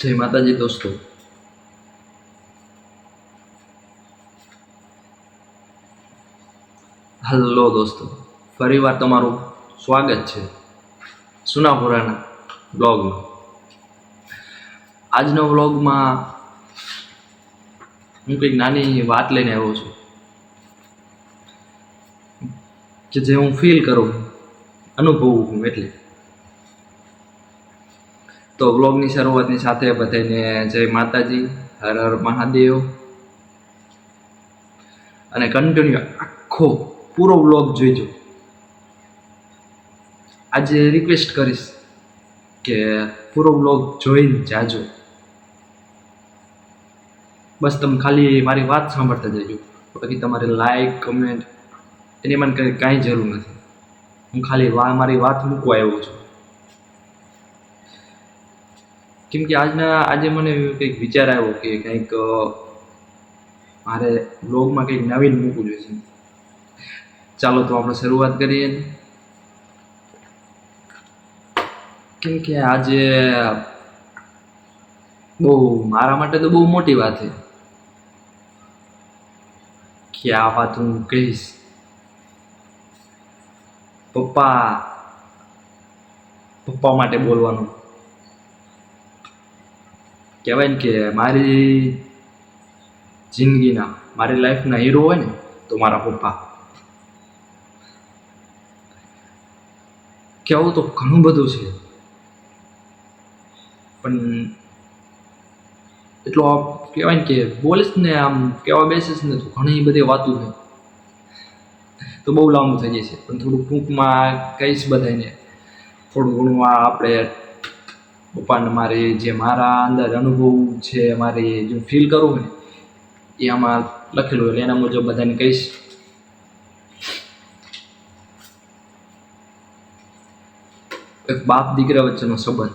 જય માતાજી દોસ્તો. હલો દોસ્તો, ફરીવાર તમારું સ્વાગત છે સુનાપુરાના બ્લોગમાં. આજનો બ્લોગમાં હું કંઈક નાની વાત લઈને આવ્યો છું. કે જે હું ફીલ કરું, અનુભવું હું એટલે. તો વ્લોગની શરૂઆતની સાથે બધાને જય માતાજી, હર હર મહાદેવ. અને કન્ટિન્યુ આખો પૂરો વ્લોગ જોઈજો. આજે રિક્વેસ્ટ કરીશ કે પૂરો વ્લોગ જોઈને જાજો. બસ તમે ખાલી મારી વાત સાંભળતા જજો. બાકી તમારે લાઈક કમેન્ટ એની મને કંઈ કાંઈ જરૂર નથી. હું ખાલી વા મારી વાત મૂકવા આવ્યો છું. કેમ કે આજના, આજે મને કંઈક વિચાર આવ્યો કે કંઈક મારે બ્લોગમાં કંઈક નવીન મૂકવું જોઈએ ચાલો તો આપણે શરૂઆત કરીએ. કેમ કે આજે બહુ મારા માટે તો બહુ મોટી વાત છે. કે આ વાત હું કહીશ. પપ્પા પપ્પા માટે બોલવાનું. કહેવાય ને કે મારી જિંદગીના, મારી લાઈફના હીરો હોય ને, તો મારા પપ્પા. કહેવું તો ઘણું બધું છે. પણ એટલો કહેવાય ને કે બોલીશ ને આમ કહેવા બેસીશ ને તો ઘણી બધી વાતો છે. તો બહુ લાંબુ થઈ જશે. પણ થોડું ટૂંકમાં કહીશ બધાને થોડું ઘણું આ આપણે પપ્પાને મારે જે મારા અંદર અનુભવ છે, મારે જે ફીલ કરું ને એ આમાં લખેલું એટલે એના મુજબ બધાને કહીશ. એક બાપ દીકરા વચ્ચેનો સંબંધ.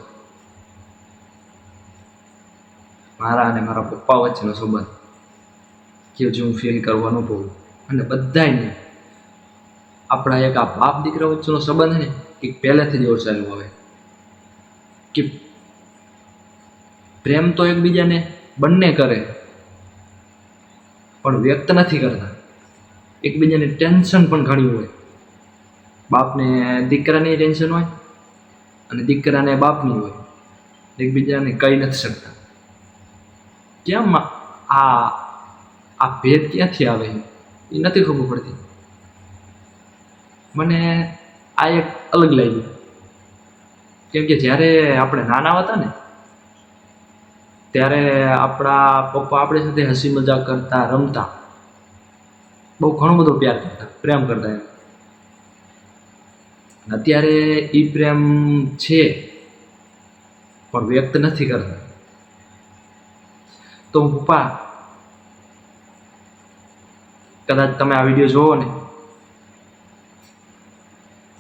મારા અને મારા પપ્પા વચ્ચેનો સંબંધ. કે જે હું ફીલ કરવો, અનુભવું. અને બધાને આપણા એક આ બાપ દીકરા વચ્ચેનો સંબંધ ને કે પહેલેથી જ એવો ચાલુ આવે. કે પ્રેમ તો એકબીજાને બંને કરે, પણ વ્યક્ત નથી કરતા. એકબીજાને ટેન્શન પણ ઘણી હોય. બાપને દીકરાની ટેન્શન હોય અને દીકરાને બાપની હોય. એકબીજાને કહી નથી શકતા. કેમ આ આ ભેદ ક્યાંથી આવે? એ નથી ખબર પડતી. મને આ એક અલગ લાગ્યું. કેમ કે જ્યારે આપણે નાના હતા ને ત્યારે આપણા પપ્પા આપણી સાથે હસી મજાક કરતા, રમતા. બહુ ઘણો બધો પ્યાર કરતા, પ્રેમ કરતા અત્યારે એ પ્રેમ છે, પણ વ્યક્ત નથી કરતા. તો પપ્પા, કદાચ તમે આ વીડિયો જોવો ને.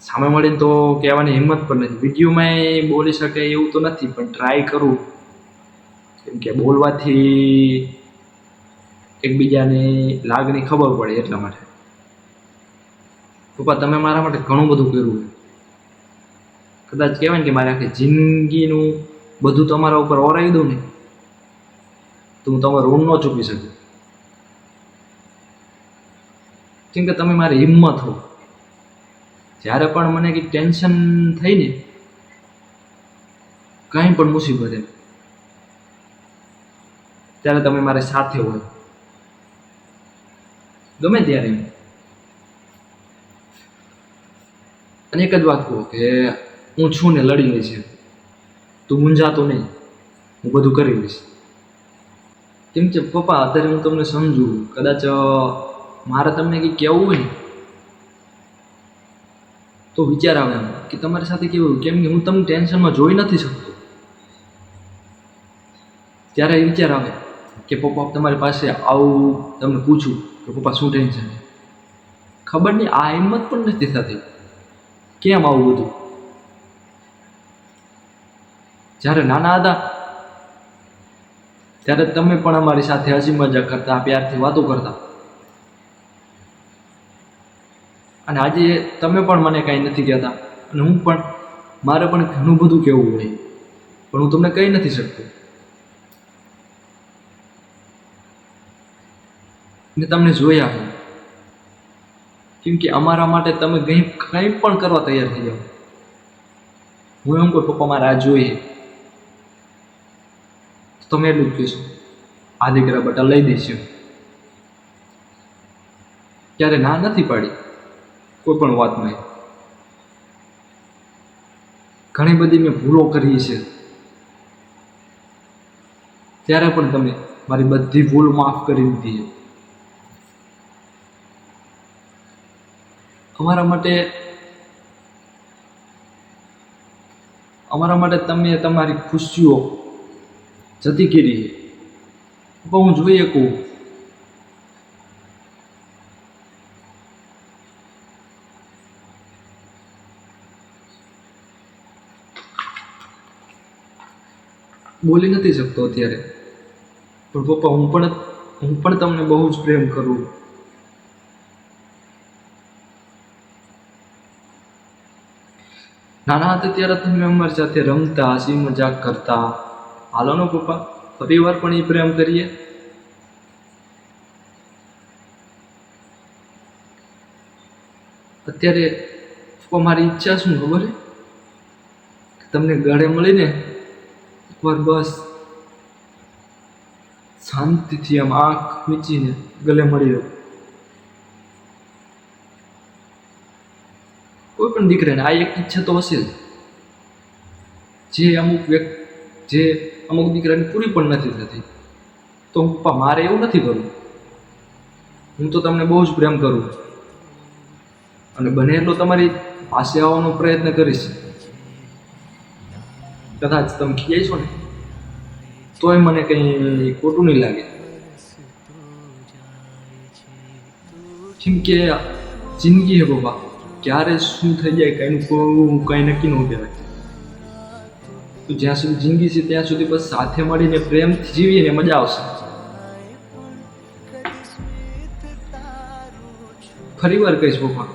સામે મળીને તો કહેવાની હિંમત પણ નથી. વિડીયોમાં બોલી શકે એવું તો નથી, પણ ટ્રાય કરું. કેમ કે બોલવાથી એકબીજાની લાગણી ખબર પડે એટલા માટે. પપ્પા, તમે મારા માટે ઘણું બધું કર્યું કદાચ કહેવાય ને કે મારે આખી જિંદગીનું બધું તમારા ઉપર ઓરાવી દઉં ને, તો હું તમારું ઋણ ન ચૂકી શકું. કેમ કે તમે મારી હિંમત હો. જ્યારે પણ મને કંઈક ટેન્શન થઈ ને, કાંઈ પણ મુસીબત એમ. ત્યારે તમે મારી સાથે હોય. ગમે ત્યારે. અને એક જ વાત કહું કે હું છું ને લડી લઈશ છે. તું મૂંઝાતો નહીં. હું બધું કરી લઈશ. કેમ કે પપ્પા, અત્યારે હું તમને સમજુ, કદાચ મારે તમને કંઈ કહેવું હોય ને, તો વિચાર આવે એમ કે તમારી સાથે કેવું કેમ કે હું તમને ટેન્શનમાં જોઈ નથી શકતો. ત્યારે એ વિચાર આવે. કે પપ્પા, તમારી પાસે આવું તમને પૂછું કે પપ્પા શું ટેન્શન છે? ખબર નહીં, આ હિંમત પણ નથી થતી. કેમ આવું બધું? જ્યારે નાના હતા, ત્યારે તમે પણ અમારી સાથે હસી મજાક કરતા, પ્યારથી વાતો કરતા. અને આજે તમે પણ મને કાંઈ નથી કહેતા અને હું પણ, મારે પણ ઘણું બધું કહેવું હોય પણ હું તમને કહી નથી શકતો. ને તમને જોયા છે કેમ કે અમારા માટે તમે કંઈ કંઈ પણ કરવા તૈયાર થઈ જાઓ. હું એમ કહું, પપ્પા, મારે આ જોઈએ. તમે એટલું જ કહેશો. આ દીકરા બટા લઈ દઈશું ક્યારે ના નથી પાડી. કોઈ પણ વાતમાં ઘણી બધી મેં ભૂલો કરી છે. ત્યારે પણ તમે મારી બધી ભૂલ માફ કરી દીધી છે. અમારા માટે અમારા માટે તમે તમારી ખુશીઓ જતી કરી છે. પપ્પા હું જોઈ શકું બોલી નથી શકતો અત્યારે. પણ પપ્પા, હું પણ હું પણ તમને બહુ જ પ્રેમ કરું. નાના હતા ત્યારે તમે અમારી સાથે રમતા હસી મજાક કરતા. હાલો નો પપ્પા, ફરી વાર પણ એ પ્રેમ કરીએ. અત્યારે પપ્પા, મારી ઈચ્છા શું ખબર કે તમને ગળે મળીને એકવાર બસ શાંતિથી આમ આંખ મીચીને ગલે મળી રહ્યો કોઈ પણ દીકરાને, આ એક ઈચ્છા તો હશે જ. જે અમુક વ્યક્તિ, જે અમુક દીકરાને પૂરી પણ નથી થતી. તો પપ્પા, મારે એવું નથી કરવું. હું તો તમને બહુ જ પ્રેમ કરું છું. અને બને એટલો તમારી પાસે આવવાનો પ્રયત્ન કરીશ. કદાચ તમે ખીજાઈ છો ને, તોય મને કંઈ ખોટું નહીં લાગે. કેમ કે જિંદગી હે બાબા ક્યારે શું થઈ જાય કંઈનું કોઈ કંઈ નક્કી ન કહેવાય. તો જ્યાં સુધી જિંદગી છે, ત્યાં સુધી બસ સાથે મળીને પ્રેમથી જીવીએ ને મજા આવશે. ફરી વાર કહીશ પપ્પા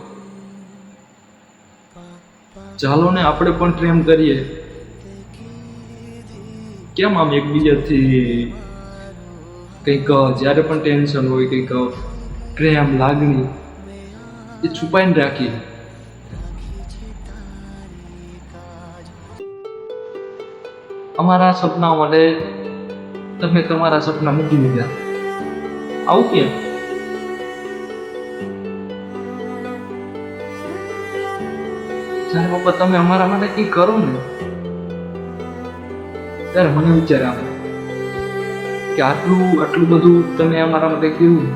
ચાલો ને આપણે પણ પ્રેમ કરીએ. કેમ આમ એકબીજાથી કંઈક જ્યારે પણ ટેન્શન હોય, કંઈક પ્રેમ, લાગણી, એ છુપાઈને રાખીએ. અમારા સપના માટે તમે તમારા સપના મૂકી દીધા. આવું કેમ જ્યારે પપ્પા તમે અમારા માટે કંઈ કરો ને, ત્યારે મને વિચાર આવે કે આટલું આટલું બધું તમે અમારા માટે કેવું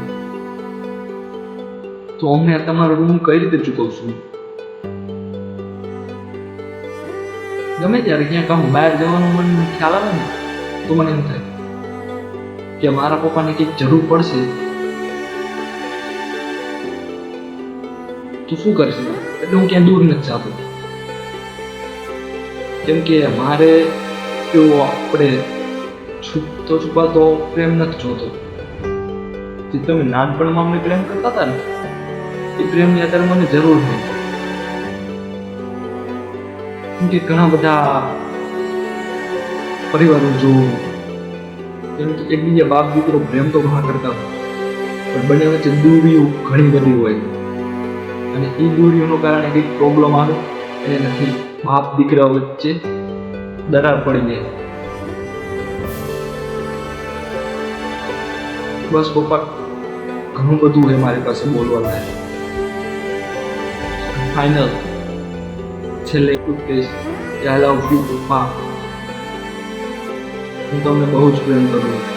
તો અમને તમારો રૂમ કઈ રીતે ચૂકવશું? ગમે ત્યારે ક્યાંક આમ બહાર જવાનું મને ખ્યાલ આવે ને, તો મને એમ થાય કે મારા પપ્પાને કંઈક જરૂર પડશે. તો શું કરશે? એટલે હું ક્યાંય દૂર નથી જતો. કેમ કે મારે એવો આપણે છૂપતો છુપાતો પ્રેમ નથી જોતો. જે તમે નાનપણમાં અમને પ્રેમ કરતા હતા ને, એ પ્રેમની અત્યારે મને જરૂર કેમ કે ઘણા બધા પરિવારો જોવું કેમ કે એકબીજા બાપ દીકરો પ્રેમ તો ઘણા કરતા હોય, પણ બંને વચ્ચે દૂરીઓ ઘણી બધી હોય. અને એ દૂરીઓનું કારણે કંઈક પ્રોબ્લેમ આવે અને નથી. બાપ દીકરા વચ્ચે દરાર પડી જાય. બસ પપ્પા, ઘણું બધું છે મારી પાસે બોલવા લાયક ફાઇનલ છેલ્લે એટલું કહીશ કે હું તમને બહુ જ પ્રેમ કરું છું.